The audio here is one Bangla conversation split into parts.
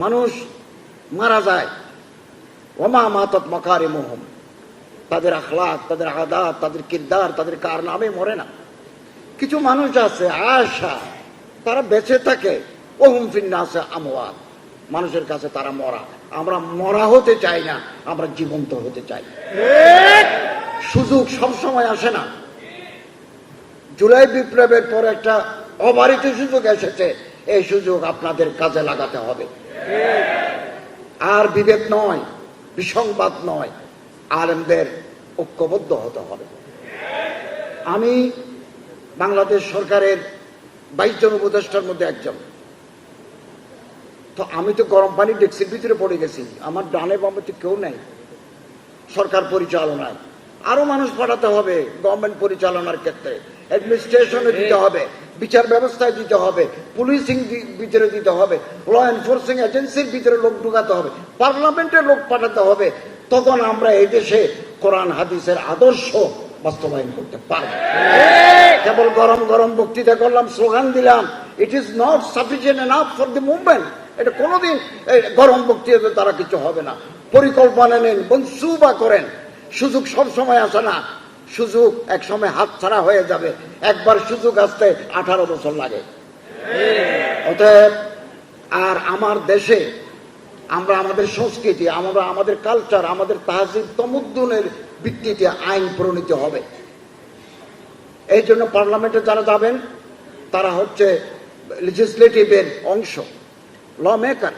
মানুষ মারা যায়। ওমা মাতত মকারে মোহম তাদের আখলাক তাদের আদাত তাদের কিরদার তাদের কারনামে মরে না। কিছু মানুষ আছে আশা তারা বেঁচে থাকে। ওহুম ফিন্নাসে আমওয়াত। মানুষের কাছে তারা মরা। আমরা মরা হতে চাই না আমরা জীবন্ত হতে চাই। সুযোগ সব সময় আসে না। জুলাই বিপ্লবের পর একটা অবারিত সুযোগ এসেছে। এই সুযোগ আপনাদের কাজে লাগাতে হবে। আর বিভেদ নয়, বিসংবাদ নয়, আলেমদের ঐক্যবদ্ধ হতে হবে। আমি বাংলাদেশ সরকারের বাইশ জন উপদেষ্টার মধ্যে একজন। তো আমি তো গরম পানি ডেক্সির ভিতরে পড়ে গেছি, আমার ডানে বামে তো কেউ নেই, সরকার পরিচালনায়। আরও মানুষ পাঠাতে হবে গভর্নমেন্ট পরিচালনার ক্ষেত্রে অ্যাডমিনিস্ট্রেশনে দিতে হবে। বিচার ব্যবস্থায় দিতে হবে, পুলিশিং ভিতরে দিতে হবে ল এনফোর্সিং এজেন্সির ভিতরে লোক ঢুকাতে হবে, পার্লামেন্টের লোক পাঠাতে হবে, তখন আমরা এই দেশে কোরআন, হাদিসের আদর্শ বাস্তবায়ন করতে পারব। কেবল গরম গরম বক্তৃতা করলাম, স্লোগান দিলাম it is not sufficient enough for the movement এটা কোনোদিন গরম বক্তৃতাতে তারা কিছু হবে না। পরিকল্পনা নেন, মনসুবা করেন। সুযোগ সবসময় আসে না। সুযোগ এক সময় হাত ছাড়া হয়ে যাবে। একবার সুযোগ আসতে আঠারো বছর লাগে। অতএব, আর আমার দেশে আমরা আমাদের সংস্কৃতি, আমরা আমাদের কালচার আমাদের তাহজিব তমুদ্দুনের ভিত্তিতে আইন প্রণীত হবে। এই জন্য পার্লামেন্টে যারা যাবেন, তারা হচ্ছে লেজিসলেটিভের অংশ ল মেকার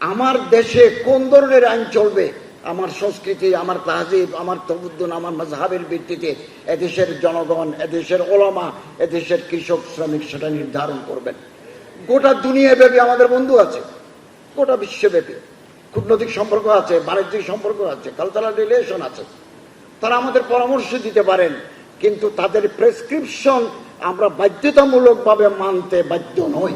আমার দেশে কোন ধরনের আইন চলবে? আমার সংস্কৃতি, আমার তাহজিব আমার তবুদ্দুন, আমার মজহাবের ভিত্তিতে এদেশের জনগণ, এদেশের ওলামা, এদেশের কৃষক, শ্রমিক সেটা নির্ধারণ করবেন। গোটা দুনিয়া ব্যাপী আমাদের বন্ধু আছে, গোটা বিশ্বব্যাপী কূটনৈতিক সম্পর্ক আছে, বাণিজ্যিক সম্পর্ক আছে কালচারাল রিলেশন আছে। তারা আমাদের পরামর্শ দিতে পারেন, কিন্তু তাদের প্রেসক্রিপশন আমরা বাধ্যতামূলকভাবে মানতে বাধ্য নই।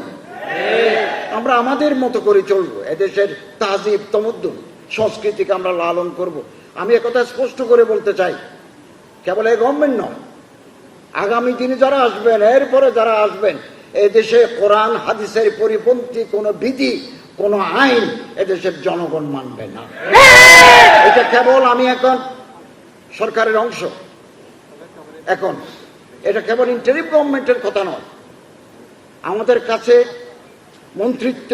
আমরা আমাদের মতো করে চলবো, এদেশের তাজিব, তমুদ্দুন। সংস্কৃতিকে আমরা লালন করব। আমি একথা স্পষ্ট করে বলতে চাই, কেবল এই গভর্নমেন্ট নয়, আগামী দিনে যারা আসবেন, এরপরে যারা আসবেন, এদেশে কোরআন, হাদিসের পরিপন্থী কোনো বিধি, কোন আইন এদেশের জনগণ মানবে না। এটা কেবল আমি এখন সরকারের অংশ। এখন এটা কেবল ইন্টারিম গভর্নমেন্টের কথা নয়। আমাদের কাছে মন্ত্রিত্ব,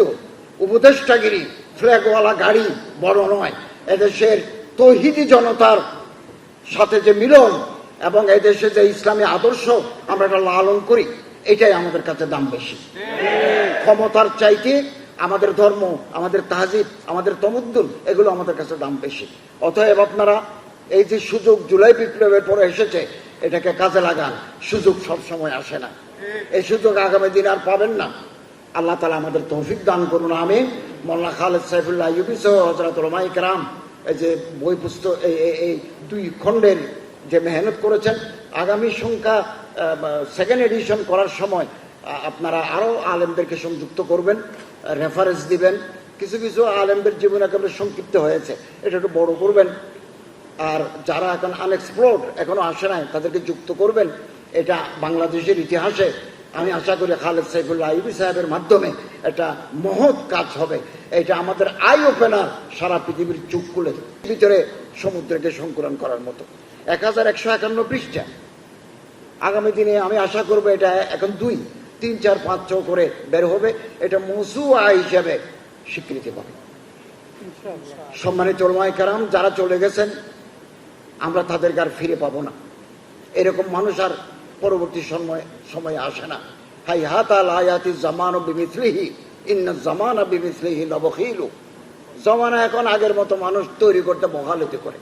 উপদেষ্টাগিরি ফ্ল্যাগওয়ালা গাড়ি বড় নয়। এদেশের তহিদি জনতার সাথে যে মিলন এবং এদেশে যে ইসলামী আদর্শ আমরা এটা লালন করি, এটাই আমাদের কাছে দাম বেশি। ক্ষমতার চাইতে আমাদের ধর্ম, আমাদের তাহজিব, আমাদের তমুদ্দুল, এগুলো আমাদের কাছে দাম বেশি। অতএব আপনারা এই যে সুযোগ জুলাই বিপ্লবের পরে এসেছে, এটাকে কাজে লাগান। সুযোগ সব সময় আসে না। এই সুযোগ আগামী দিন আর পাবেন না। আল্লাহ তালা আমাদের তৌফিক দান করুন আমি মোল্লা খালেদ সাইফুল্লাহ ইউবি সহ হজরত রমাই কারাম, এই যে বই পুস্তক, এই দুই খণ্ডের যে মেহনত করেছেন, আগামী সংখ্যা সেকেন্ড এডিশন করার সময় আপনারা আরও আলেমদেরকে সংযুক্ত করবেন রেফারেন্স দিবেন। কিছু কিছু আলেমদের জীবন একেবারে সংক্ষিপ্ত হয়েছে, এটা একটু বড় করবেন। আর যারা এখন আনএক্সপ্লোর্ড এখনও আসে নাই, তাদেরকে যুক্ত করবেন। এটা বাংলাদেশের ইতিহাসে আমি আশা করি খালেদ সাইফুল্লাহ আইবি সাহেবের মাধ্যমে এটা মহৎ কাজ হবে। এটা আমাদের আই ওপেনার সারা পৃথিবীর চুপ খুলে ভিতরে সমুদ্রকে সংকুলন করার মতো। এক হাজার একশো একান্ন পৃষ্ঠা। আগামী দিনে আমি আশা করব এটা এখন দুই তিন চার পাঁচ ছ করে বের হবে। এটা মসুয়া হিসেবে স্বীকৃতি পাবে। সম্মানিত ওলমায়ে কারাম যারা চলে গেছেন আমরা তাদেরকে আর ফিরে পাবো না। এরকম মানুষ আর পরবর্তী সময় সময় আসে না। হাই হাতাল আয়াতি জামান বিমিথলিহি ইন্না জামানা বিমিথলিহি লবখিলু। জমানা এখন আগের মতো মানুষ তৈরি করতে মহালতি করে।